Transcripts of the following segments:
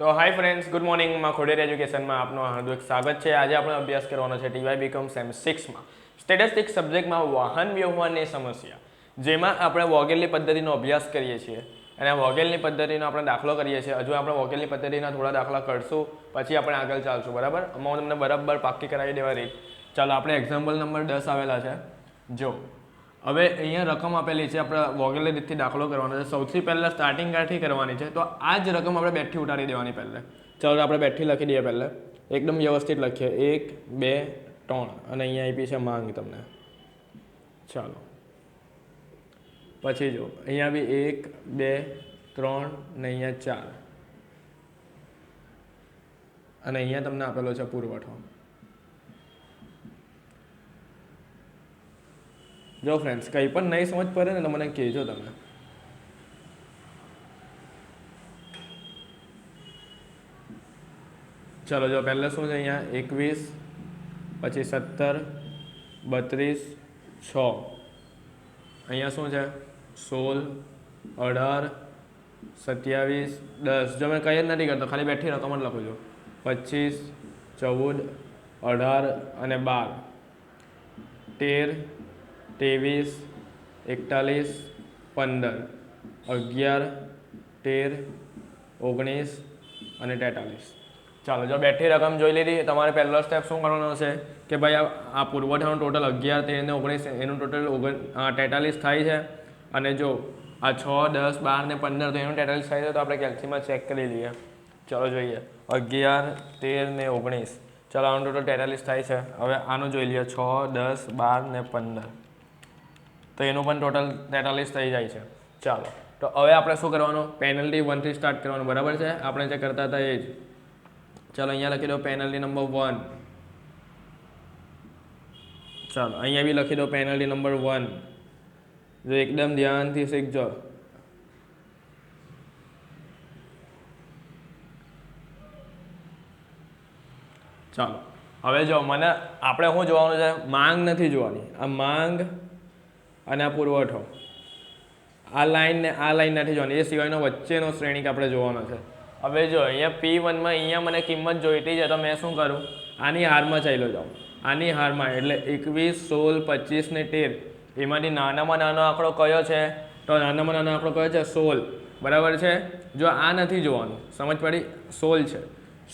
તો hi friends good મોર્નિંગમાં ખોડેર એજ્યુકેશનમાં આપનું હાર્દિક સ્વાગત છે. આજે આપણે અભ્યાસ કરવાનો છે ટીવાય બીકોમ સેમ સિક્સમાં સ્ટેટિસ્ટિક્સ સબ્જેક્ટમાં વાહન વ્યવહારની સમસ્યા. જેમાં આપણે વોગેલની પદ્ધતિનો અભ્યાસ કરીએ છીએ અને વોગેલની પદ્ધતિનો આપણે દાખલો કરીએ છીએ. હજુ આપણે વોગેલની પદ્ધતિના થોડા દાખલા કરશું, પછી આપણે આગળ ચાલશું, બરાબર? આમાં તમને બરાબર પાક્કી કરાવી દેવા રીત ચાલો, આપણે એક્ઝામ્પલ નંબર દસ આવેલા છે. જો હવે અહીંયા રકમ આપેલી છે, આપણે વોગેલે રીતથી દાખલો કરવાનો છે. સૌથી પહેલાં સ્ટાર્ટિંગ કારથી કરવાની છે? તો આ જ રકમ આપણે બેઠી ઉતારી દેવાની પહેલાં. ચાલો આપણે બેઠી લખી દઈએ પહેલાં. એકદમ વ્યવસ્થિત લખીએ. એક, બે, ત્રણ. અને અહીંયા આપી છે માંગ તમને. ચાલો. પછી જો, અહીંયા બી એક, બે, ત્રણ ને અહીંયા ચાર. અને અહીંયા તમને આપેલો છે પુરવઠો. જો ફ્રેન્ડ્સ કંઈ પણ નહીં સમજ પડે ને તો મને કહેજો તમે. ચલો, જો પહેલાં શું છે અહીંયા? એકવીસ, પછી સત્તર, બત્રીસ, છ. અહીંયા શું છે? સોળ, અઢાર, સત્યાવીસ, દસ. જો મેં કંઈ જ નથી કરતો, ખાલી બેઠી રકમ જ લખું છું પચીસ, ચૌદ, અઢાર અને બાર. તેર ત્રેવીસ, એકતાલીસ, પંદર, અગિયાર, તેર, ઓગણીસ અને તેતાલીસ. ચાલો, જો બેઠી રકમ જોઈ લીધી, તમારે પહેલો સ્ટેપ શું કરવાનો છે કે ભાઈ આ પુરવઠાનું ટોટલ અગિયાર, તેર ને ઓગણીસ, એનું ટોટલ ઓગણ તેતાલીસ થાય છે. અને જો આ છ, દસ, બાર ને પંદર તો એનું તેતાલીસ થાય છે, તો આપણે કેલ્સીમાં ચેક કરી લઈએ. ચાલો જોઈએ. અગિયાર, તેર ને ઓગણીસ. ચાલો, આનું ટોટલ તેતાલીસ થાય છે. હવે આનું જોઈ લઈએ. છ, દસ, બાર ને પંદર. તો એનું પણ ટોટલ તેતાલીસ થઈ જાય છે. ચાલો. તો હવે આપણે શું કરવાનું? પેનલ્ટી વનથી સ્ટાર્ટ કરવાનું, બરાબર છે? આપણે જે કરતા હતા એ જ. ચાલો, અહીંયા લખી દો પેનલ્ટી નંબર વન ચાલો, અહીંયા બી લખી દો પેનલ્ટી નંબર વન જો એકદમ ધ્યાનથી શીખજો. ચાલો. હવે જો મને, આપણે શું જોવાનું છે? માંગ નથી જોવાની. આ માંગ અને આ પુરવઠો. આ લાઈન ને આ લાઈન નથી જોવાની. એ સિવાયનો વચ્ચેનો શ્રેણીક આપણે જોવાનો છે. હવે જો અહીંયા પી વનમાં અહીંયા મને કિંમત જોઈતી છે તો મેં શું કરું? આની હારમાં ચાલ્યો જાઉં. આની હારમાં એટલે એકવીસ, સોળ, પચીસ ને તેર. એમાંથી નાનામાં નાનો આંકડો કયો છે? તો નાનામાં નાનો આંકડો કયો છે? સોળ. બરાબર છે? જો આ નથી જોવાનું. સમજ પડી? સોળ છે.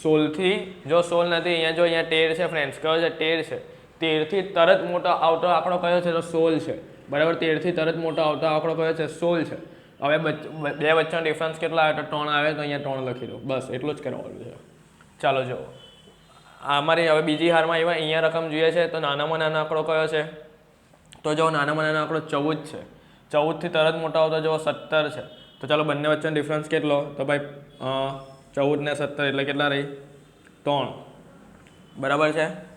સોળથી જો સોળ નથી, અહીંયા જો અહીંયા તેર છે ફ્રેન્ડ્સ કયો છે? તેર છે. તેરથી તરત મોટો આવતો આંકડો કયો છે? તો સોળ છે. બરાબર, તેરથી તરત મોટો આવતો આંકડો કયો છે સોળ છે. હવે બે વચ્ચેનો ડિફરન્સ કેટલા આવે? તો ત્રણ આવે, તો અહીંયા ત્રણ લખી દો. બસ, એટલું જ કરવાનું છે. ચાલો, જુઓ. અમારી હવે બીજી હારમાં એવા અહીંયા રકમ જોઈએ છે, તો નાનામાં નાનો આંકડો કયો છે? તો જો નાનામાં નાનો આંકડો ચૌદ છે. ચૌદથી તરત મોટો આવતો જો સત્તર છે. તો ચાલો, બંને વચ્ચેનો ડિફરન્સ કેટલો? તો ભાઈ ચૌદ ને સત્તર, એટલે કેટલા રહી? ત્રણ. બરાબર છે?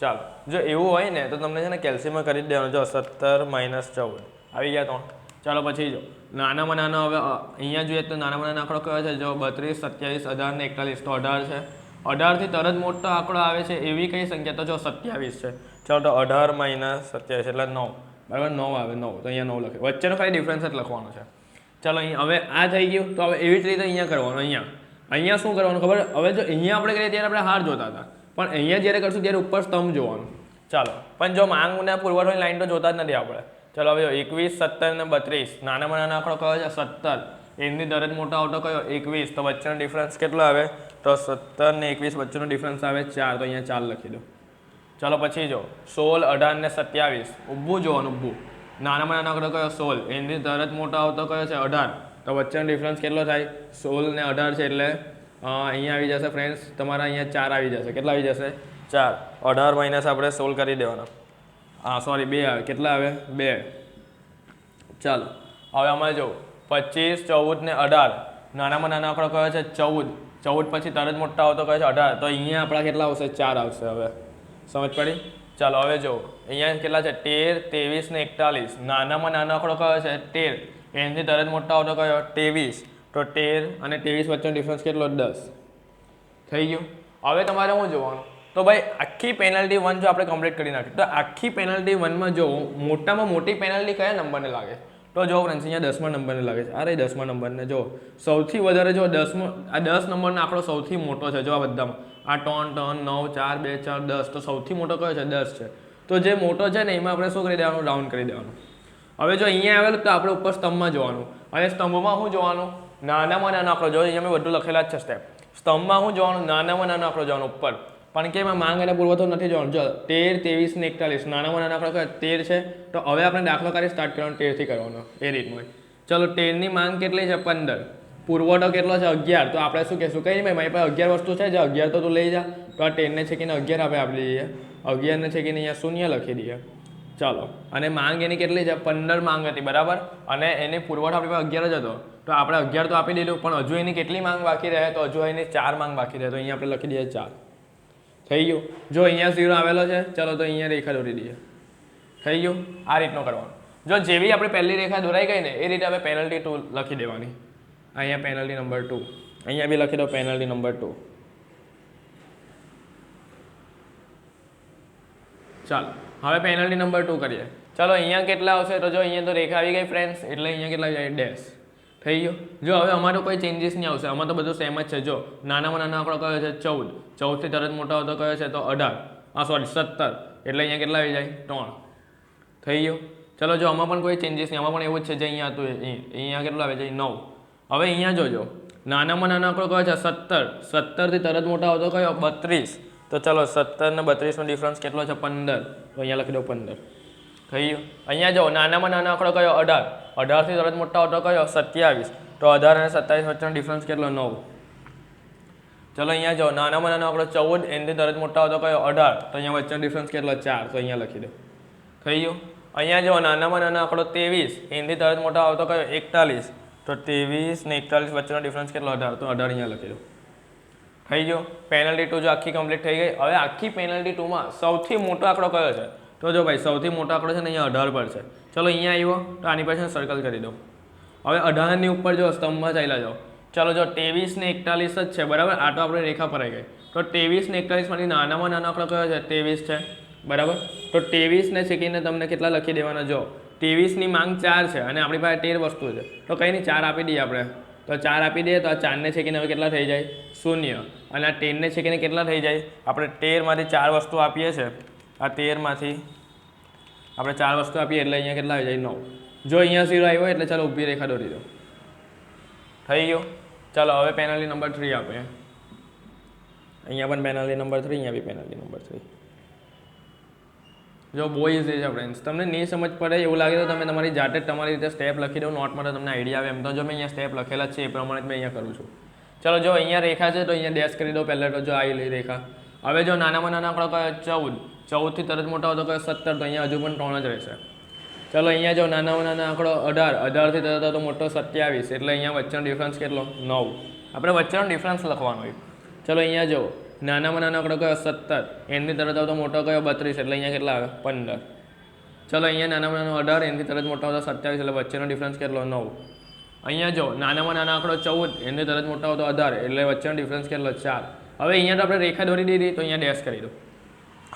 ચાલો, જો એવું હોય ને તો તમને છે ને કેલ્શિયમમાં કરી જ દેવાનું. જો સત્તર માઇનસ ચૌદ. આવી ગયા ત્રણ. ચાલો પછી જો, નાનામાં નાનો હવે અહીંયા જોઈએ તો નાનામાં નાનો આંકડો કયો છે? જો બત્રીસ, સત્યાવીસ, અઢાર ને એકતાલીસ. તો અઢાર છે. અઢારથી તરત મોટો આંકડો આવે છે એવી કઈ સંખ્યા? તો જો સત્યાવીસ છે. ચાલો તો અઢાર માઇનસ સત્યાવીસ એટલે નવ. બરાબર? નવ આવે, નવ. તો અહીંયા નવ લખે. વચ્ચેનો ખાલી ડિફરન્સ જ લખવાનો છે. ચાલો અહીં હવે આ થઈ ગયું. તો હવે એવી જ રીતે અહીંયા કરવાનું, અહીંયા. અહીંયા શું કરવાનું ખબર? હવે જો અહીંયા આપણે કરીએ ત્યારે આપણે હાર જોતા હતા. પણ અહીંયા જ્યારે કરશું ત્યારે ઉપર સ્તંભ જોવાનું. ચાલો, પણ જો માંગ અને પુરવઠોની લાઈન તો જોતા જ નથી આપણે. ચાલો, હવે એકવીસ, સત્તર ને બત્રીસ. નાનામાં નાનો આંકડો કયો છે? સત્તર. એમની દરેક મોટો આવતો કયો? એકવીસ. તો વચ્ચેનો ડિફરન્સ કેટલો આવે? તો સત્તર ને એકવીસ વચ્ચેનો ડિફરન્સ આવે ચાર. તો અહીંયા ચાર લખી દો. ચાલો, પછી જો. સોળ, અઢાર ને સત્યાવીસ. ઊભું જોવાનું, ઊભું. નાનામાં નાનો આંકડો કયો? સોળ. એની તરત મોટો આવતો કયો છે? અઢાર. તો વચ્ચેનો ડિફરન્સ કેટલો થાય? સોળ ને અઢાર છે એટલે અહીંયા આવી જશે ફ્રેન્ડ્સ તમારા અહીંયા ચાર આવી જશે. કેટલા આવી જશે? ચાર. અઢાર માઇનસ આપણે સોલ્વ કરી દેવાના. હા સોરી બે આવે. કેટલા આવે? બે. ચાલો. હવે આમાં જો પચીસ, ચૌદ ને અઢાર. નાનામાં નાનો આંકડો કયો છે? ચૌદ. ચૌદ પછી તરત મોટા આવતો કયો છે? અઢાર. તો અહીંયા આપણા કેટલા આવશે? ચાર આવશે હવે. સમજ પડી? ચાલો, હવે જો અહીંયા કેટલા છે? તેર, ત્રેવીસ ને એકતાલીસ. નાનામાં નાનો આંકડો કયો છે? તેર. એનાથી તરત મોટા આવતો કયો? ત્રેવીસ. તો તેર અને ત્રેવીસ વચ્ચેનો ડિફરન્સ કેટલો? દસ. થઈ ગયું? હવે તમારે શું જોવાનું? તો ભાઈ, આખી પેનલ્ટી વન જો આપણે કમ્પ્લીટ કરી નાખી, તો આખી પેનલ્ટી વનમાં જો મોટામાં મોટી પેનલ્ટી કયા નંબરને લાગે? તો જો ફ્રેન્ડ્સ અહીંયા દસમા નંબરને લાગે છે. અરે, દસમા નંબરને જો. સૌથી વધારે જો દસમો, આ દસ નંબરનો આંકડો સૌથી મોટો છે, જો આ બધામાં. આ ત્રણ ત્રણ, નવ, ચાર, બે, ચાર, દસ. તો સૌથી મોટો કયો છે? દસ છે. તો જે મોટો છે ને, એમાં આપણે શું કરી દેવાનું? રાઉન્ડ કરી દેવાનું. હવે જો અહીંયા આવેલું તો આપણે ઉપર સ્તંભમાં જોવાનું. અને સ્તંભમાં શું જોવાનું? નાનામાં નાનો આંકડો જો અહીંયા બધું લખેલા જ છે સ્ટેપ સ્તંભમાં હું જોવાનું નાનામાં નાનો આંકડો જોવાનો, ઉપર. પણ કે એમાં માંગ અને પુરવઠો નથી જોવાનું? જો, તેર, ત્રેવીસ ને એકતાલીસ. નાનામાં નાનો આંકડો તેર છે. તો હવે આપણે દાખલો કરી સ્ટાર્ટ કરવાનો, તેરથી કરવાનો. એ રીતનું ચલો, તેરની માંગ કેટલી છે? પંદર. પુરવઠો કેટલો છે? અગિયાર. તો આપણે શું કહેશું? કંઈ નહીં મારી પાસે અગિયાર વસ્તુ છે. જે અગિયાર તો તું લઈ જા. તો આ ટેનને છેકીને અગિયાર આપણે આપી દઈએ. અગિયારને છેકીને અહીંયા શૂન્ય લખી દઈએ. ચાલો. અને માંગ એની કેટલી છે? પંદર માંગ હતી, બરાબર? અને એની પુરવઠો આપણી પાસે અગિયાર જ હતો. તો આપણે અગિયાર તો આપી દીધું, પણ હજુ એની કેટલી માંગ બાકી રહે? તો હજુ એની ચાર માંગ બાકી રહે, તો અહીંયા આપણે લખી દઈએ ચાર. થઈ ગયું? જો અહીંયા ઝીરો આવેલો છે, ચલો તો અહીંયા રેખા દોરી દઈએ. થઈ ગયું? આ રીતનું કરવાનું. જો જેવી આપણે પહેલી રેખા દોરાઈ ગઈ ને, એ રીતે આપણે પેનલ્ટી ટુ લખી દેવાની. અહીંયા પેનલ્ટી નંબર ટુ અહીંયા બી લખી દો પેનલ્ટી નંબર ટુ ચાલો, હવે પેનલ્ટી નંબર ટુ કરીએ. ચાલો, અહીંયા કેટલા આવશે? તો જો અહીંયા તો રેખા આવી ગઈ ફ્રેન્ડ્સ એટલે અહીંયા કેટલા જાય? ડેશ થઈ ગયો. જો હવે અમારો કોઈ ચેન્જીસ નહીં આવશે. આમાં તો બધું સેમ જ છે. જો નાનામાં નાનો આંકડો કયો છે? ચૌદ. ચૌદથી તરત મોટો આવતો કયો છે? તો અઢાર. હા સોરી સત્તર. એટલે અહીંયા કેટલા આવી જાય? ત્રણ. થઈ ગયો? ચલો, જો આમાં પણ કોઈ ચેન્જીસ નહીં. આમાં પણ એવું જ છે જે અહીંયા હતું. અહીંયા કેટલું આવે છે નવ. હવે અહીંયા જોજો. નાનામાં નાનો આંકડો કયો છે? સત્તર. સત્તરથી તરત મોટો આવતો કયો? બત્રીસ. તો ચલો, સત્તર ને બત્રીસનો ડિફરન્સ કેટલો છે? પંદર. તો અહીંયા લખી દો પંદર. થઈ ગયું અહીંયા જો નાનામાં નાનો આંકડો કયો? અઢાર. અઢારથી તરત મોટો આવતો કયો? સત્યાવીસ. તો અઢાર અને સત્તાવીસ વચ્ચેનો ડિફરન્સ કેટલો? નવ. ચલો અહીંયા જો નાનામાં નાનો આંકડો ચૌદ, એનાથી તરત મોટો આવતો કયો? અઢાર. તો અહીંયા વચ્ચેનો ડિફરન્સ કેટલો? ચાર. તો અહીંયા લખી દો. થઈ ગયું અહીંયા જો નાનામાં નાનો આંકડો ત્રેવીસ, એનાથી તરત મોટો આવતો કયો? એકતાલીસ. તો ત્રેવીસ ને એકતાલીસ વચ્ચેનો ડિફરન્સ કેટલો? અઢાર. તો અઢાર અહીંયા લખી દો. થઈ ગયો પેનલ્ટી ટુ જો આખી કમ્પ્લીટ થઈ ગઈ. હવે આખી પેનલ્ટી ટુમાં સૌથી મોટો આંકડો કયો છે? તો જો ભાઈ, સૌથી મોટો આંકડો છે ને અહીંયા અઢાર પર છે. ચલો અહીંયા આવ્યો તો આની પાછળ સર્કલ કરી દો હવે અઢારની ઉપર જો સ્તંભમાં ચાલ્યા જાઓ. ચલો જો ત્રેવીસ ને એકતાલીસ જ છે, બરાબર? આ તો આપણે રેખા પર આવી ગઈ. તો ત્રેવીસ ને એકતાલીસમાંથી નાનામાં નાનો આંકડો કયો છે? ત્રેવીસ છે, બરાબર? તો ત્રેવીસને શીખીને તમને કેટલા લખી દેવાના? જો ત્રેવીસની માંગ ચાર છે અને આપણી પાસે તેર વસ્તુ છે. તો કંઈ નહીં, ચાર આપી દઈએ આપણે. તો ચાર આપી દઈએ, તો આ ચારને છેકીને હવે કેટલા થઈ જાય? શૂન્ય. અને આ તેરને છેકીને કેટલા થઈ જાય? આપણે તેરમાંથી ચાર વસ્તુ આપીએ છીએ. આ તેરમાંથી આપણે ચાર વસ્તુ આપીએ એટલે અહીંયા કેટલા આવી જાય? નવ. જો અહીંયા ઝીરો આવ્યો એટલે ચાલો ઊભી રેખા દોરી દો. થઈ ગયું? ચાલો, હવે પેનલ્ટી નંબર થ્રી આપે અહીંયા પણ પેનલ્ટી નંબર થ્રી અહીંયા બી પેનલ્ટી નંબર થ્રી જો બોઈઝ છે ફ્રેન્ડ્સ તમને નહીં સમજ પડે એવું લાગે તો તમે તમારી જાતે જ તમારી રીતે સ્ટેપ લખી દો નોટમાં તો તમને આઈડિયા આવે એમ. તો જો મેં અહીંયા સ્ટેપ લખેલા છે, એ પ્રમાણે જ મેં અહીંયા કરું છું. ચલો, જો અહીંયા રેખા છે તો અહીંયા ડેશ કરી દો પહેલાં તો જો આવી રેખા. હવે જો નાનામાં નાના આંકડો કયો ચૌદ. ચૌદથી તરત મોટો આવતો કયો સત્તર, તો અહીંયા હજુ પણ ત્રણ જ રહેશે. ચલો, અહીંયા જો નાનામાં નાના આંકડો અઢાર. અઢારથી તરત તો મોટો સત્યાવીસ, એટલે અહીંયા વચ્ચેનો ડિફરન્સ કેટલો? નવ. આપણે વચ્ચેનો ડિફરન્સ લખવાનો હોય. ચલો, અહીંયા જો નાનામાં નાનો આંકડો કયો? સત્તર. એની તરત આવતો મોટો કયો? બત્રીસ, એટલે અહીંયા કેટલા આવે? પંદર. ચલો, અહીંયા નાનામાં નાનો અઢાર એની તરત મોટો આવતો સત્યાવીસ, એટલે વચ્ચેનો ડિફરન્સ કેટલો? નવ. અહીંયા જો નાનામાં નાનો આંકડો ચૌદ એની તરત મોટો આવતો અઢાર, એટલે વચ્ચેનો ડિફરન્સ કેટલો? ચાર. હવે અહીંયા તો આપણે રેખા દોરી દીધી, તો અહીંયા ડેશ કરી દો.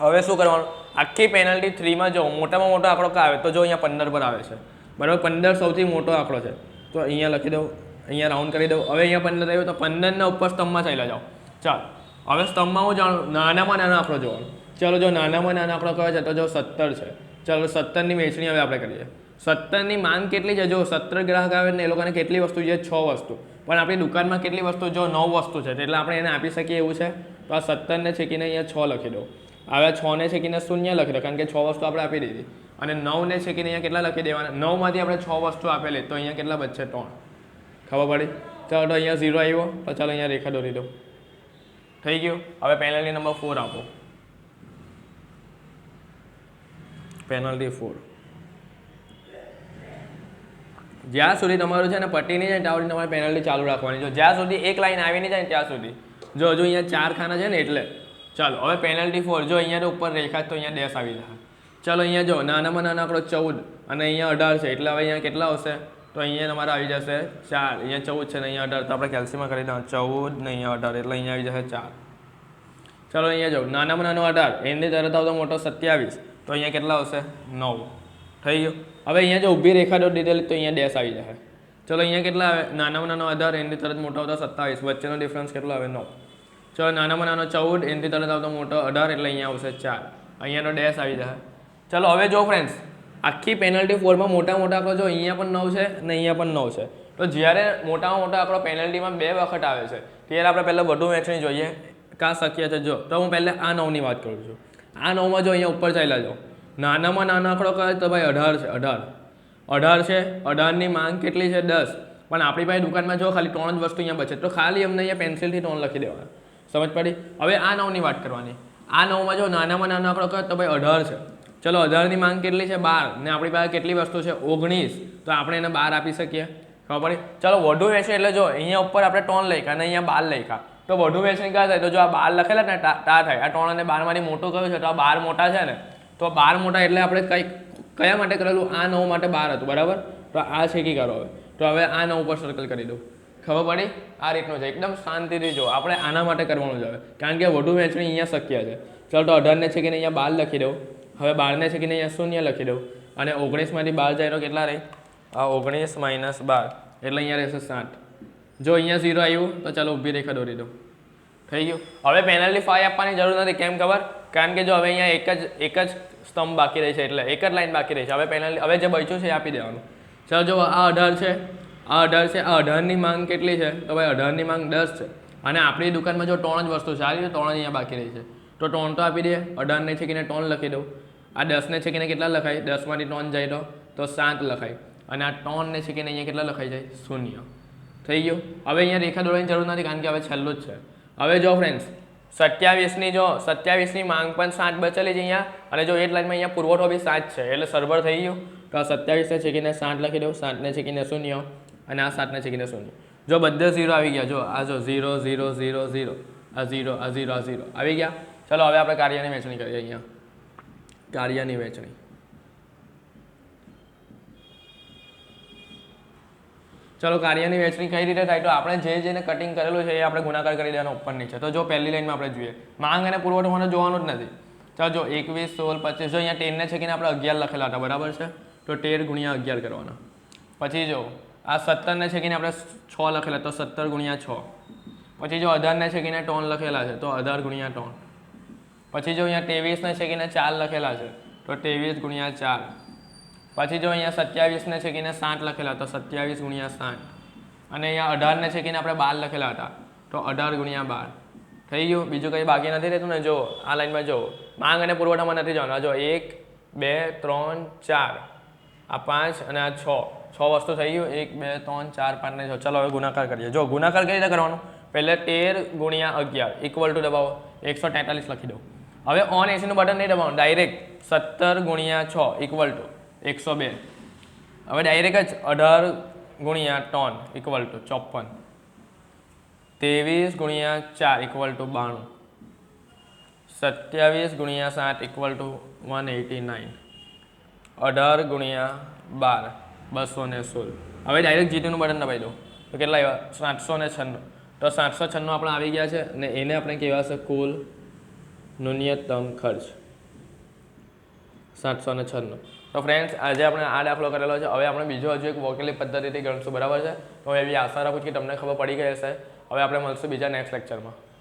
હવે શું કરવાનું? આખી પેનલ્ટી થ્રીમાં જો મોટામાં મોટો આંકડો આવે, તો જો અહીંયા પંદર પર આવે છે. બરાબર? પંદર સૌથી મોટો આંકડો છે. તો અહીંયા લખી દઉં, અહીંયા રાઉન્ડ કરી દઉં. હવે અહીંયા પંદર આવ્યો, તો પંદરના ઉપર સ્તંભમાં ચાલ્યા જાઓ. ચાલ. હવે સ્તંભમાં હું જાણું, નાનામાં નાનો આંકડો જોવાનો. ચાલો, જો નાનામાં નાનો આંકડો કયો છે, તો જો સત્તર છે. ચાલો, સત્તરની વેચણી હવે આપણે કરીએ. સત્તરની માંગ કેટલી છે? જો સત્તર ગ્રાહક આવે ને એ લોકોને કેટલી વસ્તુ છે છ વસ્તુ. પણ આપણી દુકાનમાં કેટલી વસ્તુ? જો નવ વસ્તુ છે. એટલે આપણે એને આપી શકીએ એવું છે? તો આ સત્તરને છે કે અહીંયા છ લખી દો હવે છને કે શૂન્ય લખી દો, કારણ કે છ વસ્તુ આપણે આપી દીધી. અને નવને કે અહીંયા કેટલા લખી દેવાના? નવમાંથી આપણે છ વસ્તુ આપેલી, તો અહીંયા કેટલા બચશે? ત્રણ. ખબર પડી? ચાલો અહીંયા ઝીરો આવ્યો, તો ચાલો અહીંયા રેખા દોરી દો થઈ ગયું? હવે પેનલ્ટી નંબર ફોર આપો. પેનલ્ટી ફોર જ્યાં સુધી તમારું છે ને પટી નહીં જાય, ત્યાં સુધી તમારે પેનલ્ટી ચાલુ રાખવાની. જો જ્યાં સુધી એક લાઈન આવી નહીં જાય ત્યાં સુધી. જો હજુ અહીંયા ચાર ખાના છે ને એટલે ચાલો, હવે પેનલ્ટી ફોર જો અહીંયા ઉપર રેખા તો અહીંયા ડેશ આવી જશે. ચાલો, અહીંયા જો, નાનામાં નાનો આંકડો ચૌદ અને અહીંયા અઢાર છે. એટલે હવે અહીંયા કેટલા આવશે? તો અહીંયા તમારે આવી જશે ચાર. અહીંયા ચૌદ છે ને અહીંયા અઢાર. તો આપણે કેલ્સીમાં કરી દઉં ચૌદ ને અહીંયા અઢાર. એટલે અહીંયા આવી જશે ચાર. ચાલો, અહીંયા જો, નાનામાં નાનો અઢાર. એની તરત આવતો મોટો સત્યાવીસ. તો અહીંયા કેટલા આવશે? નવ. થઈ ગયું. હવે અહીંયા જો ઊભી રેખા દોરી દીધેલી તો અહીંયા ડેશ આવી જશે. ચલો, અહીંયા કેટલા આવે? નાનામાં નાનો અઢાર, એની તરત મોટો આવતો સત્તાવીસ. વચ્ચેનો ડિફરન્સ કેટલો આવે? નવ. ચલો નાનામાં નાનો ચૌદ એની તરત આવતો મોટો અઢાર, એટલે અહીંયા આવશે ચાર. અહીંયાનો ડેશ આવી જશે. ચાલો, હવે જો ફ્રેન્ડ્સ આખી પેનલ્ટી ફોરમાં મોટા મોટા આંકડો જો અહીંયા પણ નવ છે અને અહીંયા પણ નવ છે. તો જ્યારે મોટામાં મોટા આંકડો પેનલ્ટીમાં બે વખત આવે છે, ત્યારે આપણે પહેલાં વધુ વેચણી જોઈએ. કાં શક્ય છે? જો, તો હું પહેલાં આ નવની વાત કરું છું. આ નવમાં જો અહીંયા ઉપર ચાલ્યા જો નાનામાં નાનો આંકડો કહે તો ભાઈ અઢાર છે, અઢાર. અઢાર છે, અઢારની માંગ કેટલી છે? દસ. પણ આપણી પાસે દુકાનમાં જો ખાલી ત્રણ જ વસ્તુ અહીંયા બચે, તો ખાલી અમને અહીંયા પેન્સિલથી ત્રણ લખી દેવાના. સમજ પડી? હવે આ નવની વાત કરવાની. આ નવમાં જો નાનામાં નાનો આંકડો કહો તો ભાઈ અઢાર છે. ચલો, અઢારની માંગ કેટલી છે? બાર. ને આપણી પાસે કેટલી વસ્તુ છે? ઓગણીસ. તો આપણે એને બાર આપી શકીએ. ખબર પડી? ચલો, વધુ વેચે એટલે જો અહીંયા ઉપર આપણે ત્રણ લખ્યા અને અહીંયા બાર લખ્યા. તો વધુ વેચણી ક્યાં થાય? તો જો આ બાર લખેલા ને ટા થાય. આ ત્રણ અને બારમાંથી મોટું કયું છે? તો આ બાર મોટા છે ને. તો બાર મોટા એટલે આપણે કંઈક કયા માટે કરેલું? આ નવ માટે બાર હતું. બરાબર? તો આ છે કી કરો હવે. તો હવે આ નવ ઉપર સર્કલ કરી દઉં. ખબર પડી? આ રીતનું છે. એકદમ શાંતિથી જો આપણે આના માટે કરવાનું છે કારણ કે વધુ વેચણી અહીંયા શક્ય છે. ચાલો તો અઢારને છે કે અહીંયા બાર લખી દઉં. હવે બારને છે કે અહીંયા શૂન્ય લખી દઉં. અને ઓગણીસમાંથી બાર જાય તો કેટલા રહે? આ ઓગણીસ માઇનસ બાર. એટલે અહીંયા રહેશે સાઠ. જો અહીંયા ઝીરો આવ્યું, તો ચાલો ઊભી રેખા દોરી દઉં. થઈ ગયું? હવે પેનલ્ટી ફાઈ આપવાની જરૂર નથી. કેમ ખબર? કારણ કે જો હવે અહીંયા એક જ એક જ સ્તંભ બાકી રહી છે એટલે એક જ લાઈન બાકી રહી છે હવે પેનલ્ટી હવે જે બચ્યું છે એ આપી દેવાનું. ચાલો જો આ અઢાર છે. આ અઢાર છે આ અઢારની માંગ કેટલી છે? તો ભાઈ અઢારની માંગ દસ છે. અને આપણી દુકાનમાં જો ત્રણ જ વસ્તુ છે આ રીતે ત્રણ અહીંયા બાકી રહી છે. તો ત્રણ તો આપી દઈએ અઢારને છેકીને ત્રણ લખી દઉં. આ દસને છેકીને કેટલા લખાય? દસમાંથી ત્રણ જાય તો? તો સાત લખાય. અને આ ત્રણને છેકીને અહીંયા કેટલા લખાઈ જાય શૂન્ય. થઈ ગયું? હવે અહીંયા રેખા દોરવાની જરૂર નથી, કારણ કે હવે છેલ્લું જ છે. હવે જો ફ્રેન્ડ્સ સત્યાવીસની જો, સત્યાવીસની માંગ પણ સાત બચેલી છે અહીંયા. અને જો એ લાઈનમાં અહીંયા પુરવઠો બી સાત છે, એટલે સરભર થઈ ગયું. તો સત્યાવીસને છેકીને સાત લખી દઉં, સાતને છેકીને શૂન્ય. અને આ સાતને છેકીને શૂન્ય. જો બધે ઝીરો આવી ગયા, જો આ જો ઝીરો ઝીરો ઝીરો ઝીરો આ ઝીરો આ ઝીરો આ ઝીરો આવી ગયા? ચલો, હવે આપણે કાર્યની વહેંચણી કરીએ અહીંયા. કાર્યની વહેંચણી. ચલો, કાર્યની વહેંચણી કઈ રીતે થાય? તો આપણે જે જેને કટિંગ કરેલું છે એ આપણે ગુણાકાર કરી દેવાનો ઉપર નીચે. તો જો પહેલી લાઈનમાં આપણે જોઈએ. માંગ અને પુરવઠો મને જોવાનું જ નથી. ચાલો, જો એકવીસ, સોળ, પચીસ, જો અહીંયા ટેનને છે કે આપણે અગિયાર લખેલા હતા, બરાબર છે? તો તેર ગુણ્યા અગિયાર કરવાના. પછી જો આ સત્તરને છે કે આપણે છ લખેલા, તો સત્તર ગુણ્યા છ. પછી જો અઢારને છે કે ત્રણ લખેલા છે, તો અઢાર ગુણ્યા ટોન પછી જો અહીંયા ત્રેવીસને છેકીને ચાર લખેલા છે, તો ત્રેવીસ ગુણ્યા ચાર. પછી જો અહીંયા સત્યાવીસને છેકીને સાઠ લખેલા, તો સત્યાવીસ ગુણ્યા સાઠ. અને અહીંયા અઢારને છેકીને આપણે બાર લખેલા હતા, તો અઢાર ગુણ્યા બાર. થઈ ગયું? બીજું કંઈ બાકી નથી રહેતું ને? જો આ લાઈનમાં જો માંગ અને પુરવઠામાં નથી જવાનું. જો એક, બે, ત્રણ, ચાર. આ પાંચ અને આ છ. છ વસ્તુ થઈ ગયું. એક, બે, ત્રણ, ચાર, પાંચ, ને છ. ચાલો હવે ગુણાકાર કરીએ. જો ગુણાકાર કઈ રીતે કરવાનો? પહેલે તેર ગુણ્યા અગિયાર. ઇક્વલ ટુ દબાવો. એકસો તેતાલીસ લખી દો. હવે ઓન એસીનું બટન નહીં દબાવવાનું. ડાયરેક્ટ સત્તર ગુણ્યા છ. ઇક્વલ ટુ એકસો બે. હવે ડાયરેક્ટ જ અઢાર ગુણ્યા ત્રણ. ઇક્વલ ટુ ચોપન. ત્રેવીસ ગુણ્યા ચાર. ઇક્વલ ટુ બાણું. સત્યાવીસ ગુણ્યા સાત. Equal to one eighty nine અઢાર ગુણ્યા બાર. બસો ને સોળ. હવે ડાયરેક્ટ જીટીનું બટન દબાવી દો તો કેટલા આવ્યા? સાતસો ને છન્નું. તો સાતસો છન્નું આપણે આવી ગયા છે અને એને આપણે કહેવા છે કુલ ન્યૂનતમ ખર્ચ. સાતસો ને છન્નું. તો ફ્રેન્ડ્સ આજે આપણે આ દાખલો કરેલો છે. હવે આપણે બીજો હજુ એક વોકેલી પદ્ધતિથી ગણશું. બરાબર છે? તો એવી આશા રાખું છું કે તમને ખબર પડી ગઈ હશે. હવે આપણે મળશું બીજા નેક્સ્ટ લેક્ચરમાં